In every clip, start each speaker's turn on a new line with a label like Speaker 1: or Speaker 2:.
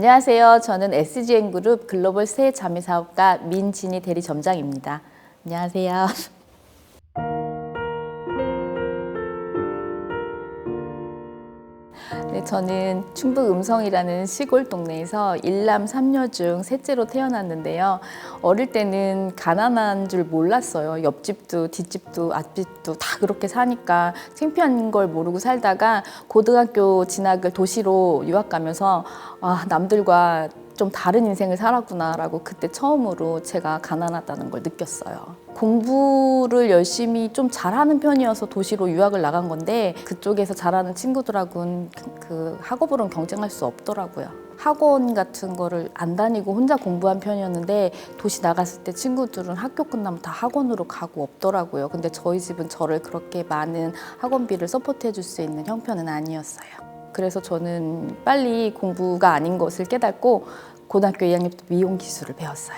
Speaker 1: 안녕하세요. 저는 SGN 그룹 글로벌 새 자매 사업가 민진희 대리 점장입니다. 안녕하세요. 저는 충북 음성이라는 시골 동네에서 일남 삼녀 중 셋째로 태어났는데요. 어릴 때는 가난한 줄 몰랐어요. 옆집도 뒷집도 앞집도 다 그렇게 사니까 창피한 걸 모르고 살다가 고등학교 진학을 도시로 유학 가면서 아, 남들과 좀 다른 인생을 살았구나라고 그때 처음으로 제가 가난하다는 걸 느꼈어요. 공부를 열심히 좀 잘하는 편이어서 도시로 유학을 나간 건데 그쪽에서 잘하는 친구들하고는 그, 그 학업으로는 경쟁할 수 없더라고요. 학원 같은 거를 안 다니고 혼자 공부한 편이었는데 도시 나갔을 때 친구들은 학교 끝나면 다 학원으로 가고 없더라고요. 근데 저희 집은 저를 그렇게 많은 학원비를 서포트해 줄 수 있는 형편은 아니었어요. 그래서 저는 빨리 공부가 아닌 것을 깨닫고 고등학교 2학년 때 미용 기술을 배웠어요.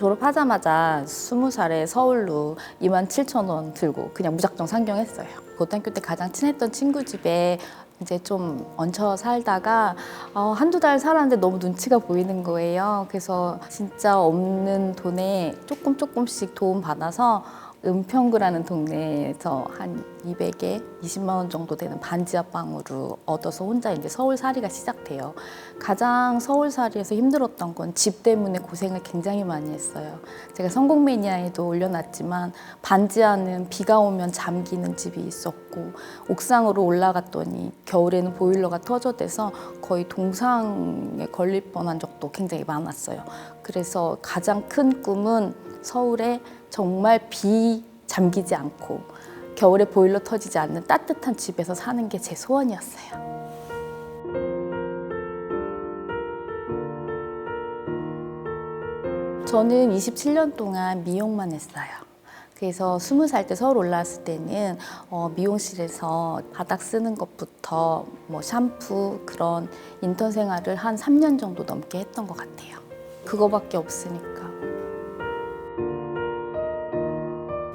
Speaker 1: 졸업하자마자 스무 살에 서울로 2만 7천 원 들고 그냥 무작정 상경했어요. 고등학교 때 가장 친했던 친구 집에 이제 좀 얹혀 살다가 어, 한두 달 살았는데 너무 눈치가 보이는 거예요. 그래서 진짜 없는 돈에 조금 조금씩 도움 받아서 은평구라는 동네에서 한 200에 20만 원 정도 되는 반지하방으로 얻어서 혼자 이제 서울살이가 시작돼요. 가장 서울살이에서 힘들었던 건 집 때문에 고생을 굉장히 많이 했어요. 제가 성공 매니아에도 올려놨지만 반지하는 비가 오면 잠기는 집이 있었고 옥상으로 올라갔더니 겨울에는 보일러가 터져대서 거의 동상에 걸릴 뻔한 적도 굉장히 많았어요. 그래서 가장 큰 꿈은 서울에 정말 비 잠기지 않고 겨울에 보일러 터지지 않는 따뜻한 집에서 사는 게 제 소원이었어요. 저는 27년 동안 미용만 했어요. 그래서 20살 때 서울 올라왔을 때는 어, 미용실에서 바닥 쓰는 것부터 뭐 샴푸 그런 인턴 생활을 한 3년 정도 넘게 했던 것 같아요. 그거밖에 없으니까.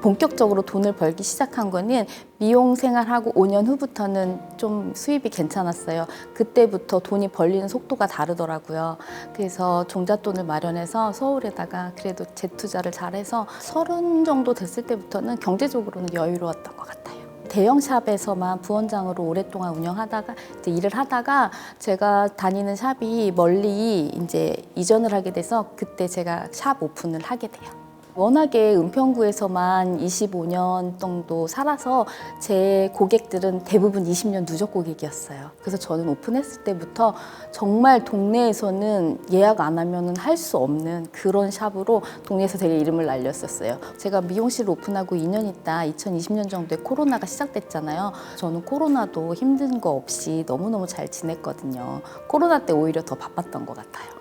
Speaker 1: 본격적으로 돈을 벌기 시작한 거는 미용 생활하고 5년 후부터는 좀 수입이 괜찮았어요. 그때부터 돈이 벌리는 속도가 다르더라고요. 그래서 종잣돈을 마련해서 서울에다가 그래도 재투자를 잘해서 서른 정도 됐을 때부터는 경제적으로는 여유로웠던 것 같아요. 대형 샵에서만 부원장으로 오랫동안 운영하다가 이제 일을 하다가 제가 다니는 샵이 멀리 이제 이전을 하게 돼서 그때 제가 샵 오픈을 하게 돼요. 워낙에 은평구에서만 25년 정도 살아서 제 고객들은 대부분 20년 누적 고객이었어요. 그래서 저는 오픈했을 때부터 정말 동네에서는 예약 안 하면 할수 없는 그런 샵으로 동네에서 되게 이름을 날렸었어요. 제가 미용실 오픈하고 2년 있다 2020년 정도에 코로나가 시작됐잖아요. 저는 코로나도 힘든 거 없이 너무너무 잘 지냈거든요. 코로나 때 오히려 더 바빴던 것 같아요.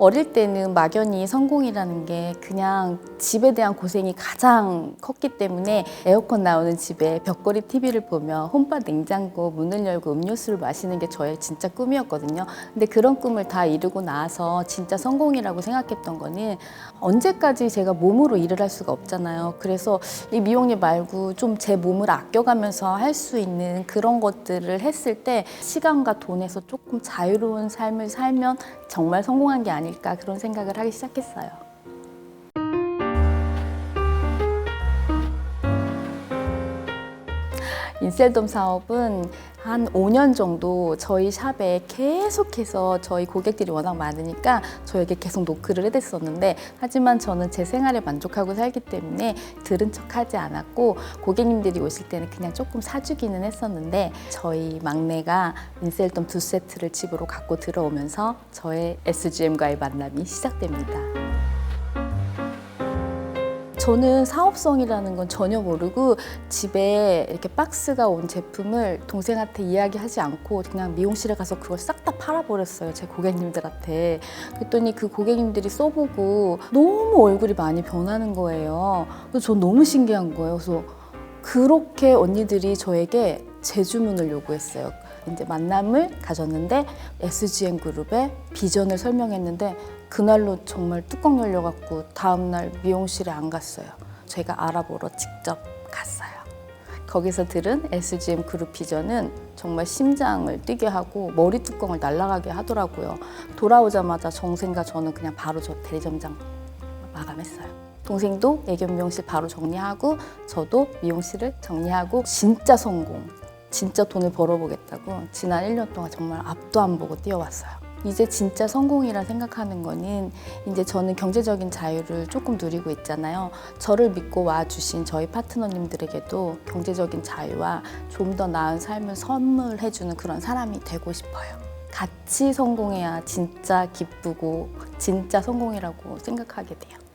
Speaker 1: 어릴 때는 막연히 성공이라는 게 그냥 집에 대한 고생이 가장 컸기 때문에 에어컨 나오는 집에 벽걸이 TV를 보며 홈바 냉장고 문을 열고 음료수를 마시는 게 저의 진짜 꿈이었거든요. 근데 그런 꿈을 다 이루고 나서 진짜 성공이라고 생각했던 거는 언제까지 제가 몸으로 일을 할 수가 없잖아요. 그래서 이 미용일 말고 좀 제 몸을 아껴가면서 할 수 있는 그런 것들을 했을 때 시간과 돈에서 조금 자유로운 삶을 살면 정말 성공한 게 아닐까 그런 생각을 하기 시작했어요. 인셀돔 사업은 한 5년 정도 저희 샵에 계속해서 저희 고객들이 워낙 많으니까 저에게 계속 노크를 해댔었는데 하지만 저는 제 생활에 만족하고 살기 때문에 들은 척 하지 않았고 고객님들이 오실 때는 그냥 조금 사주기는 했었는데 저희 막내가 인셀돔 두 세트를 집으로 갖고 들어오면서 저의 SGM과의 만남이 시작됩니다. 저는 사업성이라는 건 전혀 모르고 집에 이렇게 박스가 온 제품을 동생한테 이야기하지 않고 그냥 미용실에 가서 그걸 싹 다 팔아버렸어요. 제 고객님들한테. 그랬더니 그 고객님들이 써보고 너무 얼굴이 많이 변하는 거예요. 그래서 전 너무 신기한 거예요. 그래서 그렇게 언니들이 저에게 재주문을 요구했어요. 이제 만남을 가졌는데 SGN 그룹의 비전을 설명했는데 그날로 정말 뚜껑 열려갖고 다음날 미용실에 안 갔어요. 제가 알아보러 직접 갔어요. 거기서 들은 SGM 그룹 비전은 정말 심장을 뛰게 하고 머리 뚜껑을 날아가게 하더라고요. 돌아오자마자 정생과 저는 그냥 바로 저 대리점장 마감했어요. 동생도 애견 미용실 바로 정리하고 저도 미용실을 정리하고 진짜 성공. 진짜 돈을 벌어보겠다고 지난 1년 동안 정말 앞도 안 보고 뛰어왔어요. 이제 진짜 성공이라 생각하는 거는 이제 저는 경제적인 자유를 조금 누리고 있잖아요. 저를 믿고 와주신 저희 파트너님들에게도 경제적인 자유와 좀 더 나은 삶을 선물해주는 그런 사람이 되고 싶어요. 같이 성공해야 진짜 기쁘고 진짜 성공이라고 생각하게 돼요.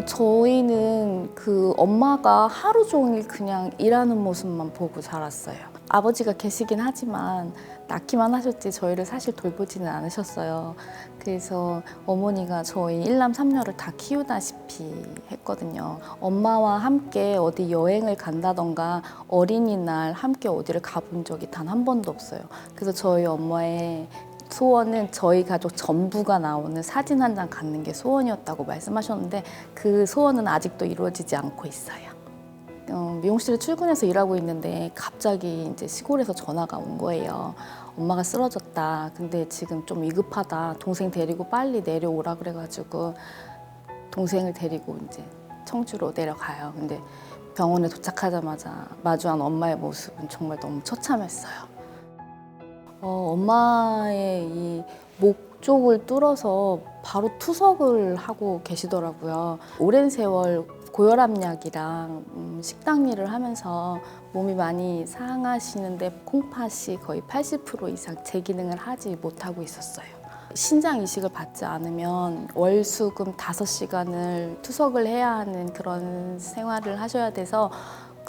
Speaker 1: 어, 저희는 그 엄마가 하루 종일 그냥 일하는 모습만 보고 자랐어요. 아버지가 계시긴 하지만 낳기만 하셨지 저희를 사실 돌보지는 않으셨어요. 그래서 어머니가 저희 일남 삼녀를 다 키우다시피 했거든요. 엄마와 함께 어디 여행을 간다던가 어린이날 함께 어디를 가본 적이 단 한 번도 없어요. 그래서 저희 엄마의 소원은 저희 가족 전부가 나오는 사진 한 장 갖는 게 소원이었다고 말씀하셨는데 그 소원은 아직도 이루어지지 않고 있어요. 어, 미용실에 출근해서 일하고 있는데 갑자기 이제 시골에서 전화가 온 거예요. 엄마가 쓰러졌다. 근데 지금 좀 위급하다. 동생 데리고 빨리 내려오라 그래가지고 동생을 데리고 이제 청주로 내려가요. 근데 병원에 도착하자마자 마주한 엄마의 모습은 정말 너무 처참했어요. 어, 엄마의 이 목 쪽을 뚫어서 바로 투석을 하고 계시더라고요. 오랜 세월 고혈압약이랑 음, 식당 일을 하면서 몸이 많이 상하시는데 콩팥이 거의 80% 이상 제 기능을 하지 못하고 있었어요. 신장 이식을 받지 않으면 월수금 5시간을 투석을 해야 하는 그런 생활을 하셔야 돼서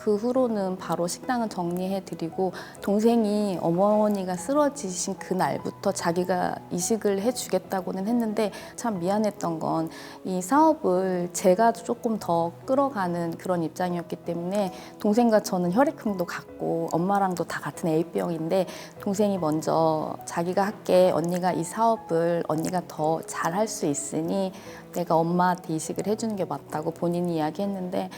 Speaker 1: 그 후로는 바로 식당은 정리해 드리고 동생이 어머니가 쓰러지신 그 날부터 자기가 이식을 해 주겠다고는 했는데 참 미안했던 건 이 사업을 제가 조금 더 끌어가는 그런 입장이었기 때문에 동생과 저는 혈액형도 같고 엄마랑도 다 같은 A병인데 동생이 먼저 자기가 할게 언니가 이 사업을 언니가 더 잘 할 수 있으니 내가 엄마한테 이식을 해주는 게 맞다고 본인이 이야기했는데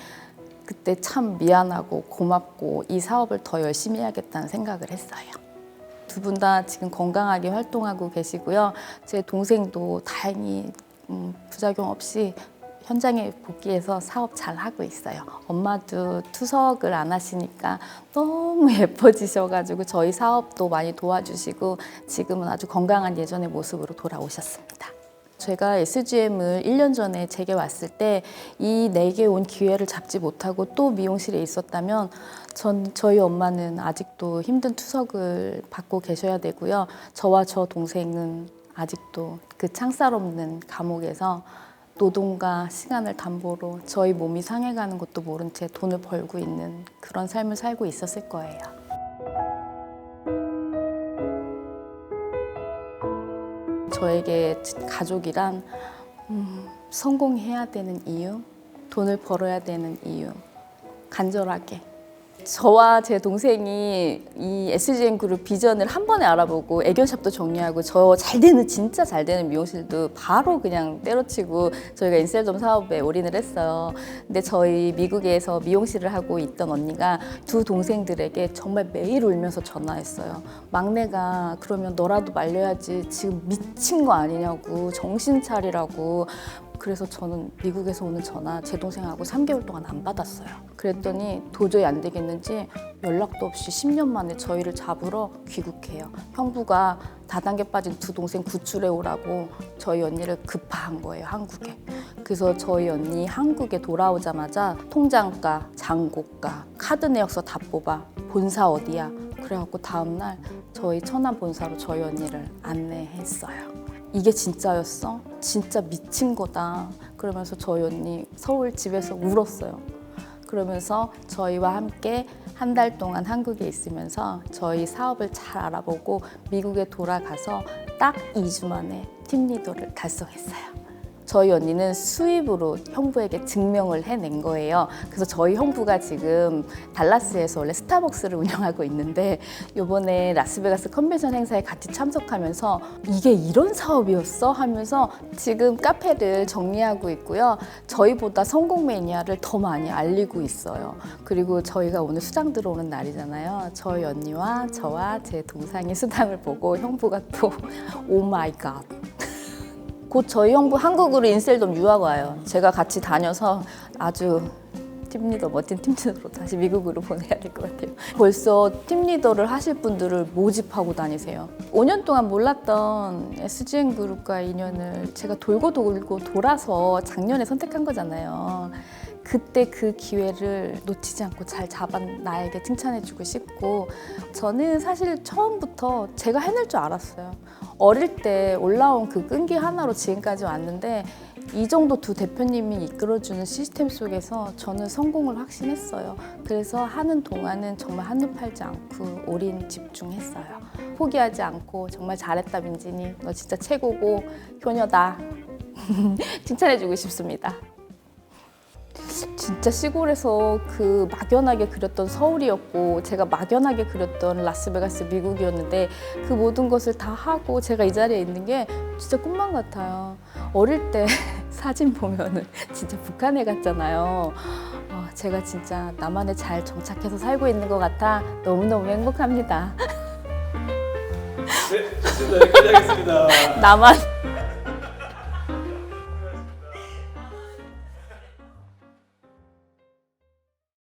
Speaker 1: 그때 참 미안하고 고맙고 이 사업을 더 열심히 해야겠다는 생각을 했어요. 두 분 다 지금 건강하게 활동하고 계시고요. 제 동생도 다행히 음, 부작용 없이 현장에 복귀해서 사업 잘 하고 있어요. 엄마도 투석을 안 하시니까 너무 예뻐지셔가지고 저희 사업도 많이 도와주시고 지금은 아주 건강한 예전의 모습으로 돌아오셨습니다. 제가 SGM을 1년 전에 제게 왔을 때 이 내게 온 기회를 잡지 못하고 또 미용실에 있었다면 전 저희 엄마는 아직도 힘든 투석을 받고 계셔야 되고요. 저와 저 동생은 아직도 그 창살 없는 감옥에서 노동과 시간을 담보로 저희 몸이 상해가는 것도 모른 채 돈을 벌고 있는 그런 삶을 살고 있었을 거예요. 저에게 가족이란 음, 성공해야 되는 이유, 돈을 벌어야 되는 이유, 간절하게. 저와 제 동생이 이 SGN 그룹 비전을 한 번에 알아보고 애견샵도 정리하고 저 잘 되는 진짜 잘 되는 미용실도 바로 그냥 때려치고 저희가 인셀점 사업에 올인을 했어요. 근데 저희 미국에서 미용실을 하고 있던 언니가 두 동생들에게 정말 매일 울면서 전화했어요. 막내가 그러면 너라도 말려야지 지금 미친 거 아니냐고 정신 차리라고 그래서 저는 미국에서 오는 전화 제 동생하고 3개월 동안 안 받았어요. 그랬더니 도저히 안 되겠는지 연락도 없이 10년 만에 저희를 잡으러 귀국해요. 형부가 다단계 빠진 두 동생 구출해 오라고 저희 언니를 급파한 거예요, 한국에. 그래서 저희 언니 한국에 돌아오자마자 통장가, 잔고가, 카드 내역서 다 뽑아. 본사 어디야? 그래갖고 다음날 저희 천안 본사로 저희 언니를 안내했어요. 이게 진짜였어? 진짜 미친 거다. 그러면서 저희 언니 서울 집에서 울었어요. 그러면서 저희와 함께 한 달 동안 한국에 있으면서 저희 사업을 잘 알아보고 미국에 돌아가서 딱 2주 만에 팀 리더를 달성했어요. 저희 언니는 수입으로 형부에게 증명을 해낸 거예요. 그래서 저희 형부가 지금 달라스에서 원래 스타벅스를 운영하고 있는데 요번에 라스베가스 컨벤션 행사에 같이 참석하면서 이게 이런 사업이었어 하면서 지금 카페를 정리하고 있고요. 저희보다 성공 매니아를 더 많이 알리고 있어요. 그리고 저희가 오늘 수당 들어오는 날이잖아요. 저희 언니와 저와 제 동상이 수당을 보고 형부가 또 오 마이 갓. 곧 저희 형부 한국으로 인셀돔 유학 와요. 제가 같이 다녀서 아주 팀리더 멋진 팀리더로 다시 미국으로 보내야 될 것 같아요. 벌써 팀리더를 하실 분들을 모집하고 다니세요. 5년 동안 몰랐던 SGN 그룹과 인연을 제가 돌고 돌고 돌아서 작년에 선택한 거잖아요. 그때 그 기회를 놓치지 않고 잘 잡아 나에게 칭찬해주고 싶고 저는 사실 처음부터 제가 해낼 줄 알았어요. 어릴 때 올라온 그 끈기 하나로 지금까지 왔는데 이 정도 두 대표님이 이끌어주는 시스템 속에서 저는 성공을 확신했어요. 그래서 하는 동안은 정말 한눈 팔지 않고 올인 집중했어요. 포기하지 않고 정말 잘했다 민진이 너 진짜 최고고 효녀다 칭찬해주고 싶습니다. 진짜 시골에서 그 막연하게 그렸던 서울이었고 제가 막연하게 그렸던 라스베가스 미국이었는데 그 모든 것을 다 하고 제가 이 자리에 있는 게 진짜 꿈만 같아요. 어릴 때 사진 보면은 진짜 북한에 갔잖아요. 어, 제가 진짜 남한에 잘 정착해서 살고 있는 것 같아 너무너무 행복합니다.
Speaker 2: 네. 여기까지 하겠습니다.
Speaker 1: 나만